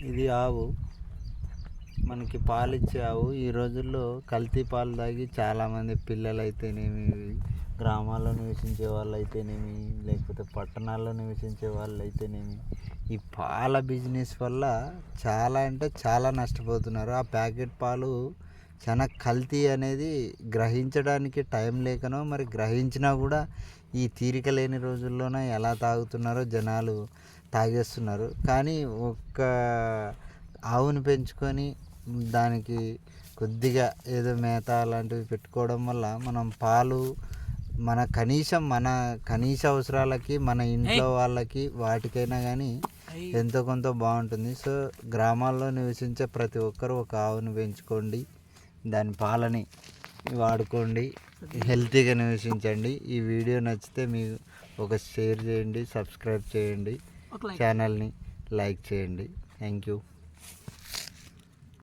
ఇది ఆవు. మనకి పాలు ఇచ్చే ఆవు. ఈ రోజుల్లో కల్తీ పాలు తాగి చాలామంది పిల్లలు అయితేనేమి గ్రామాల్లో నివసించే వాళ్ళు అయితేనేమి లేకపోతే పట్టణాల్లో నివసించే వాళ్ళు అయితేనేమి ఈ పాల బిజినెస్ వల్ల చాలా అంటే చాలా నష్టపోతున్నారు. ఆ ప్యాకెట్ పాలు చాలా కల్తీ అనేది గ్రహించడానికి టైం లేకనో మరి గ్రహించినా కూడా ఈ తీరిక లేని రోజుల్లోనే ఎలా తాగుతున్నారో జనాలు తాగేస్తున్నారు. కానీ ఒక్క ఆవుని పెంచుకొని దానికి కొద్దిగా ఏదో మేత అలాంటివి పెట్టుకోవడం వల్ల మనం పాలు మన కనీసం మన కనీస అవసరాలకి మన ఇంట్లో వాళ్ళకి వాటికైనా కానీ ఎంతో కొంత బాగుంటుంది. సో గ్రామాల్లో నివసించే ప్రతి ఒక్కరు ఒక ఆవుని పెంచుకోండి. దాని పాలని వాడుకోండి. హెల్తీగా నివసించండి. ఈ వీడియో నచ్చితే మీరు ఒక షేర్ చేయండి సబ్స్క్రైబ్ చేయండి. ఛానల్ని లైక్ చేయండి. Thank you